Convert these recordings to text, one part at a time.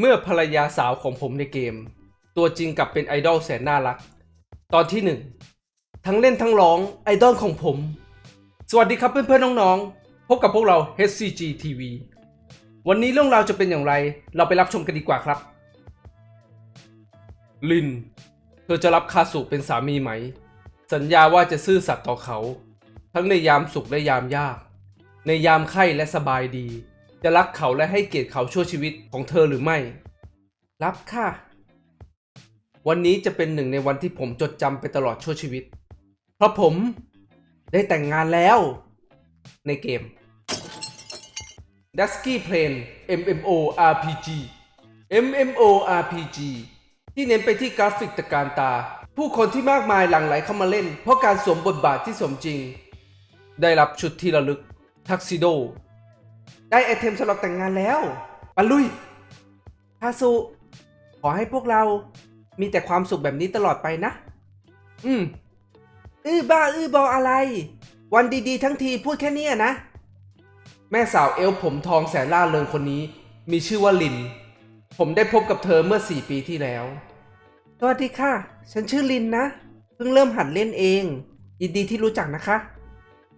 เมื่อภรรยาสาวของผมในเกม ตัวจริงกลับเป็นไอดอลแสนน่ารัก ตอนที่หนึ่งทั้งเล่นทั้งร้องไอดอลของผม สวัสดีครับเพื่อนๆน้องๆ พบกับพวกเรา HCG TV วันนี้เรื่องราวจะเป็นอย่างไร เราไปรับชมกันดีกว่าครับ ลิน เธอจะรับคาสุเป็นสามีไหม สัญญาว่าจะซื่อสัตย์ต่อเขา ทั้งในยามสุขและยามยาก ในยามไข้และสบายดี จะรักเขาและให้เกียรติเขาชั่วชีวิตของเธอหรือไม่ รับค่ะ วันนี้จะเป็นหนึ่งในวันที่ผมจดจำไปตลอดชั่วชีวิต เพราะผมได้แต่งงานแล้ว ในเกม d u s k y Plane MMO RPG MMO RPG ที่เน้นไปที่กราฟิกตะการตา ผู้คนที่มากมายหลั่งไหลเข้ามาเล่น เพราะการสวมบทบาทที่สมจริง ได้รับชุดที่ระลึกทักซิโด ได้ไอเทมสำหรับแต่งงานแล้วปันลุยฮาสุขอให้พวกเรามีแต่ความสุขแบบนี้ตลอดไปนะ อืม อื้อบ้า อื้อบออะไร วันดีๆ ทั้งทีพูดแค่นี้นะ แม่สาวเอลผมทองแสนล่าเริงคนนี้ มีชื่อว่าลิน ผมได้พบกับเธอเมื่อ4ปีที่แล้ว สวัสดีค่ะ ฉันชื่อลินนะ เพิ่งเริ่มหัดเล่นเอง ยินดีที่รู้จักนะคะ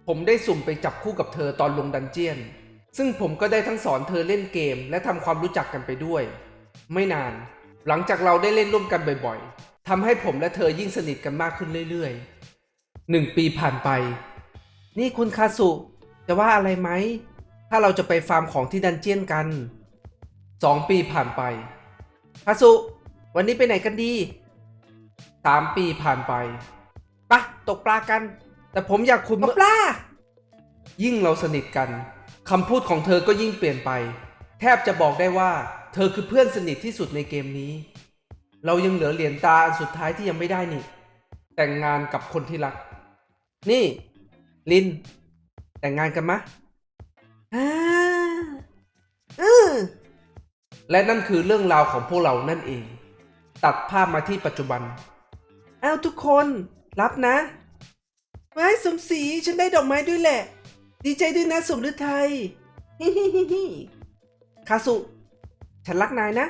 ผมได้สุ่มไปจับคู่กับเธอตอนลงดันเจียน ซึ่งผมก็ได้ทั้งสอนเธอเล่นเกม และทำความรู้จักกันไปด้วย ไม่นาน หลังจากเราได้เล่นร่วมกันบ่อยๆทำให้ผมและเธอยิ่งสนิทกันมากขึ้นเรื่อยๆหนึ่งปีผ่านไป นี่คุณคาสุจะว่าอะไรไหม ถ้าเราจะไปฟาร์มของที่ดันเจียนกันสองปีผ่านไปคาสุวันนี้ไปไหนกันดีสามปีผ่านไปปะตกปลากัน แต่ผมอยากขุดปลา ยิ่งเราสนิทกัน คำพูดของเธอก็ยิ่งเปลี่ยนไป แทบจะบอกได้ว่า เธอคือเพื่อนสนิทที่สุดในเกมนี้ เรายังเหลือเหรียญตาอันสุดท้ายที่ยังไม่ได้นี่ แต่งงานกับคนที่รัก นี่ ลิน แต่งงานกันมะอ่าอือและนั่นคือเรื่องราวของพวกเรานั่นเอง ตัดภาพมาที่ปัจจุบัน อ้าวทุกคน รับนะไว้สมศรีฉันได้ดอกไม้ด้วยแหละ ดีใจด้วยนะสมฤทัยฮิฮิฮิฮิคาสุ ฉันรักนายนะ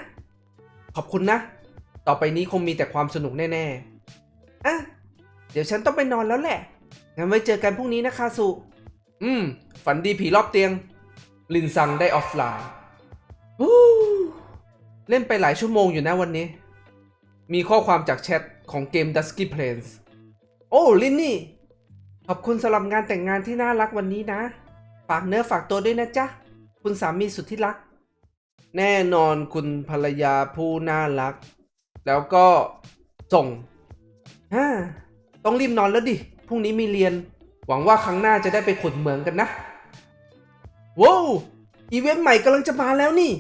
ขอบคุณนะ ต่อไปนี้คงมีแต่ความสนุกแน่ๆอะเดี๋ยวฉันต้องไปนอนแล้วแหละ งั้นไว้เจอกันพรุ่งนี้นะคาสุ อืม ฝันดีผีรอบเตียง ลินซังได้ออฟไลน์เล่นไปหลายชั่วโมงอยู่นะวันนี้ มีข้อความจากแชทของเกม Dusky Plains โอ้ ลินนี่ ขอบคุณสำหรับงานแต่งงานที่น่ารักวันนี้นะ ฝากเนื้อฝากตัวด้วยนะจ๊ะ คุณสามีสุดที่รัก แน่นอนคุณภรรยาผู้น่ารัก แล้วก็ส่งฮ่าต้องรีบนอนแล้วดิ พรุ่งนี้มีเรียน หวังว่าครั้งหน้าจะได้ไปขุดเหมืองกันนะว้าวอีเวนต์ใหม่กำลังจะมาแล้วนี่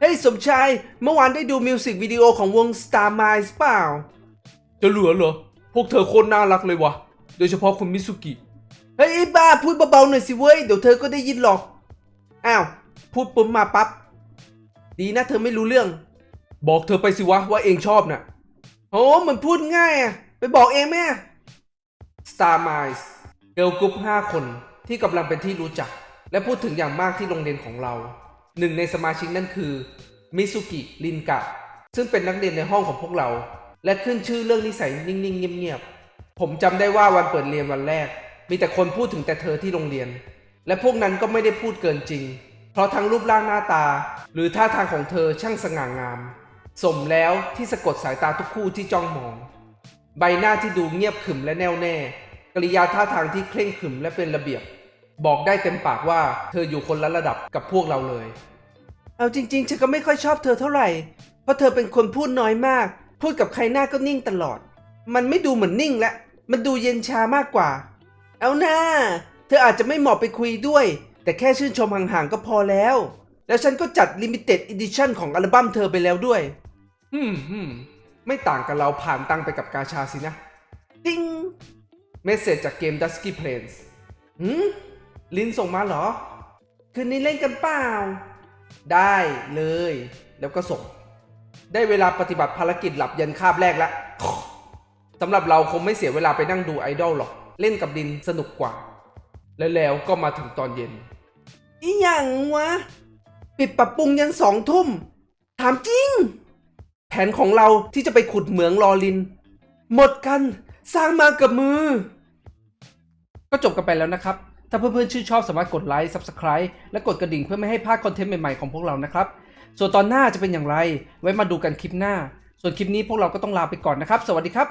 เฮ้ยสมชาย เมื่อวานได้ดูมิวสิกวิดีโอของวง Star Miles เปล่า จะเหลือเหรอ พวกเธอโคตรน่ารักเลยวะ โดยเฉพาะคุณมิสุกิ เฮ้ยไอ้บ้าพูดเบาๆหน่อยสิเว้ย เดี๋ยวเธอก็ได้ยินหรอก อ้าว พูดปุ๊บมาปั๊บ ดีนะเธอไม่รู้เรื่อง บอกเธอไปสิวะว่าเองชอบน่ะโอ้มันพูดง่ายอะไปบอกเองแม่ Star Miles เกิร์ลกรุ๊ป5 คนที่กำลังเป็นที่รู้จัก และพูดถึงอย่างมากที่โรงเรียนของเรา หนึ่งในสมาชิกนั่นคือมิสุกิรินกะ ซึ่งเป็นนักเรียนในห้องของพวกเรา และขึ้นชื่อเรื่องนิสัยนิ่งๆ เงียบๆ ผมจำได้ว่าวันเปิดเรียนวันแรก มีแต่คนพูดถึงแต่เธอที่โรงเรียน และพวกนั้นก็ไม่ได้พูดเกินจริง เพราะทั้งรูปร่างหน้าตา หรือท่าทางของเธอช่างสง่างาม สมแล้วที่สะกดสายตาทุกคู่ที่จ้องมอง ใบหน้าที่ดูเงียบขรึมและแน่วแน่กริยาท่าทางที่เคร่งขรึมและเป็นระเบียบ บอกได้เต็มปากว่าเธออยู่คนละระดับกับพวกเราเลย เอาจริง ๆ ฉันก็ไม่ค่อยชอบเธอเท่าไหร่ เพราะเธอเป็นคนพูดน้อยมาก พูดกับใครหน้าก็นิ่งตลอด มันไม่ดูเหมือนนิ่งและ มันดูเย็นชามากกว่า เอาหน้า เธออาจจะไม่เหมาะไปคุยด้วย แต่แค่ชื่นชมห่างๆก็พอแล้ว แล้วฉันก็จัด Limited Edition ของอัลบั้มเธอไปแล้วด้วย อืมอืมไม่ต่างกับเราผ่านตังไปกับกาชาสินะ ติ้งเมสเซจจากเกม Dusky Plains หืมลินส่งมาเหรอ คืนนี้เล่นกันเปล่า ได้เลย แล้วก็ส่ง ได้เวลาปฏิบัติภารกิจหลับยันคาบแรกแล้ว สำหรับเราคงไม่เสียเวลาไปนั่งดูไอดอลหรอก เล่นกับดินสนุกกว่า แล้วแล้วก็มาถึงตอนเย็น อีหยังวะ ปิดปรับปรุงยันสองทุ่มทถามจริง แผนของเราที่จะไปขุดเหมืองลอลิน หมดกันสร้างมากับมือ ก็จบกันไปแล้วนะครับ ถ้าเพื่อนๆชื่นชอบสามารถกดไลค์ Subscribe และกดกระดิ่งเพื่อไม่ให้พลาดคอนเทนต์ใหม่ๆของพวกเรานะครับ ส่วนตอนหน้าจะเป็นอย่างไร ไว้มาดูกันคลิปหน้า ส่วนคลิปนี้พวกเราก็ต้องลาไปก่อนนะครับ สวัสดีครับ